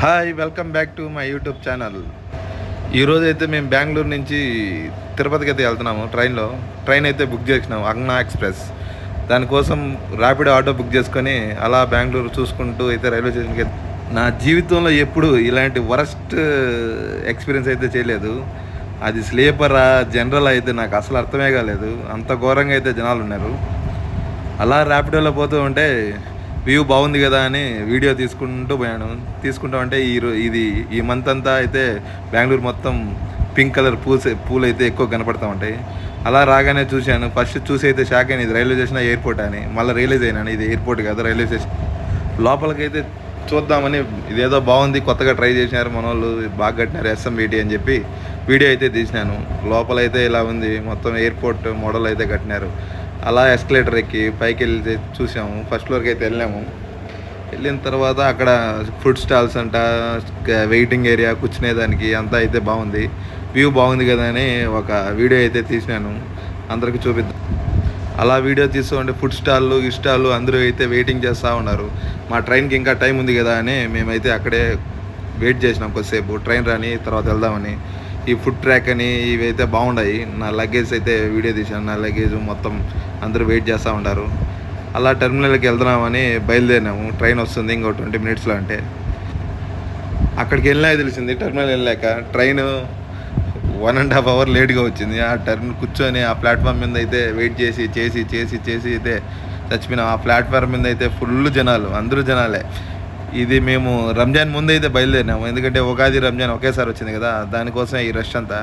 Hi welcome back to my YouTube channel ఈరోజు అయితే మేము బెంగళూరు నుంచి తిరుపతికి అయితే వెళ్తున్నాము ట్రైన్లో. ట్రైన్ అయితే బుక్ చేసినాము అగ్నా ఎక్స్ప్రెస్. దానికోసం ర్యాపిడ్ ఆటో బుక్ చేసుకొని అలా బెంగళూరు చూసుకుంటూ అయితే రైల్వే స్టేషన్కి నా జీవితంలో ఎప్పుడు ఇలాంటి వరస్ట్ ఎక్స్పీరియన్స్ అయితే చేయలేదు. అది స్లీపరా జనరల్ అయితే నాకు అసలు అర్థమే కాలేదు. అంత ఘోరంగా అయితే జనాలు ఉన్నారు. అలా ర్యాపిడోలో పోతూ ఉంటే వ్యూ బాగుంది కదా అని వీడియో తీసుకుంటూ పోయాను. తీసుకుంటాం అంటే ఈ రో- ఇది ఈ మంత్ అంతా అయితే బెంగళూరు మొత్తం పింక్ కలర్ పూల్స్ పూలు అయితే ఎక్కువ కనపడతా ఉంటాయి. అలా రాగానే చూశాను. ఫస్ట్ చూసి అయితే షాక్ అయిన ఇది రైల్వే స్టేషన్ ఎయిర్పోర్ట్ అని. మళ్ళీ రియలైజ్ అయినాను ఇది ఎయిర్పోర్ట్ కాదు రైల్వే స్టేషన్. లోపలికైతే చూద్దామని ఇదేదో బాగుంది కొత్తగా ట్రై చేసినారు మన వాళ్ళు బాగా కట్టినారు ఎస్ఎంబిటి అని చెప్పి వీడియో అయితే తీసినాను. లోపలైతే ఇలా ఉంది మొత్తం ఎయిర్పోర్ట్ మోడల్ అయితే కట్టినారు. అలా ఎస్కలేటర్ ఎక్కి పైకి వెళ్ళి చూసాము. ఫస్ట్ ఫ్లోర్కి అయితే వెళ్ళాము. వెళ్ళిన తర్వాత అక్కడ ఫుడ్ స్టాల్స్ అంట వెయిటింగ్ ఏరియా కూర్చునేదానికి అంతా అయితే బాగుంది. వ్యూ బాగుంది కదా అని ఒక వీడియో అయితే తీసినాను. అందరికి చూపిద్దాం. అలా వీడియో తీస్తూ ఫుడ్ స్టాళ్ళు ఈ స్టాళ్ళు అందరూ అయితే వెయిటింగ్ చేస్తూ ఉన్నారు. మా ట్రైన్కి ఇంకా టైం ఉంది కదా అని మేమైతే అక్కడే వెయిట్ చేసినాం కొద్దిసేపు. ట్రైన్ రాని తర్వాత వెళ్దామని. ఈ ఫుడ్ ట్రాక్ అని ఇవి అయితే బాగున్నాయి నా లగేజ్ అయితే వీడియో తీశాను. నా లగేజ్ మొత్తం అందరూ వెయిట్ చేస్తూ ఉంటారు. అలా టెర్మినల్కి వెళ్తున్నామని బయలుదేరినాము. ట్రైన్ వస్తుంది ఇంకో ట్వంటీ మినిట్స్లో అంటే. అక్కడికి వెళ్ళినా తెలిసింది టెర్మినల్ వెళ్ళాక train one and half hour లేట్గా వచ్చింది. ఆ టర్మిన్ కూర్చొని ఆ ప్లాట్ఫామ్ మీద అయితే వెయిట్ చేసి చేసి చేసి చేసి అయితే చచ్చిపోయినాం. ఆ ప్లాట్ఫామ్ మీద అయితే ఫుల్ జనాలు అందరూ జనాలే. ఇది మేము రంజాన్ ముందు అయితే బయలుదేరినాము. ఎందుకంటే ఉగాది రంజాన్ ఒకేసారి వచ్చింది కదా దానికోసం ఈ రష్ అంతా.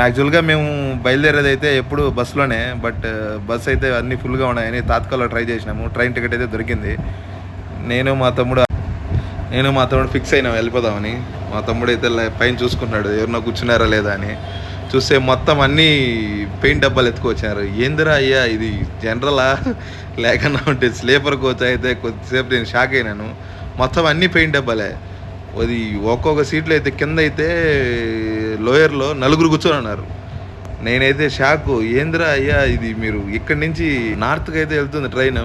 యాక్చువల్గా మేము బయలుదేరేది అయితే ఎప్పుడు బస్సులోనే బట్ బస్ అయితే అన్నీ ఫుల్గా ఉన్నాయని తాత్కాల్లో ట్రై చేసినాము. ట్రైన్ టికెట్ అయితే దొరికింది. నేను మా తమ్ముడు నేను మా తమ్ముడు ఫిక్స్ అయినాం వెళ్ళిపోదామని. మా తమ్ముడు అయితే పైన చూసుకున్నాడు ఎవరినో కూర్చున్నారా లేదా అని. చూస్తే మొత్తం అన్నీ పెయింట్ డబ్బాలు ఎత్తుకొచ్చారు ఏందిరా అయ్యా ఇది జనరలా? లేకుండా ఉంటే స్లీపర్ కోచ్ అయితే కొద్దిసేపు నేను షాక్ అయినాను. మొత్తం అన్ని పెయింట్ డబ్బాలే. అది ఒక్కొక్క సీట్లో అయితే కింద అయితే లోయర్లో నలుగురు కూర్చొని ఉన్నారు. నేనైతే షాక్. ఏందిరా అయ్యా ఇది మీరు ఇక్కడి నుంచి నార్త్కి అయితే వెళ్తుంది ట్రైన్.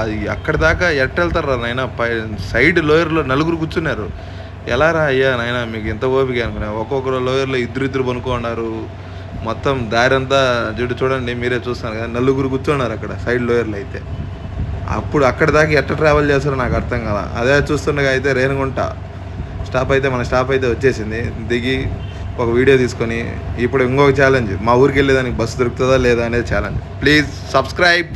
అది అక్కడ దాకా ఎట్ట వెళ్తారా నాయన? పై సైడ్ లోయర్లో నలుగురు కూర్చున్నారు. ఎలా రా అయ్యా నాయన మీకు ఎంత ఓపిక అనుకున్నా. ఒక్కొక్కరు లోయర్లో ఇద్దరు ఇద్దరు పనుకున్నారు. మొత్తం దారి అంతా జుట్టు చూడండి మీరే చూస్తున్నారు కదా. నలుగురు కూర్చున్నారు అక్కడ సైడ్ లోయర్లో అయితే. అప్పుడు అక్కడ దాకా ఎట్ట ట్రావెల్ చేస్తారో నాకు అర్థం కదా అదే చూస్తుండగా అయితే రేణుగుంట స్టాప్ అయితే మన స్టాప్ అయితే వచ్చేసింది. దిగి ఒక వీడియో తీసుకొని ఇప్పుడు ఇంకొక ఛాలెంజ్ మా ఊరికి వెళ్ళేదానికి బస్సు దొరుకుతుందా లేదా అనేది ఛాలెంజ్ ప్లీజ్ సబ్స్క్రైబ్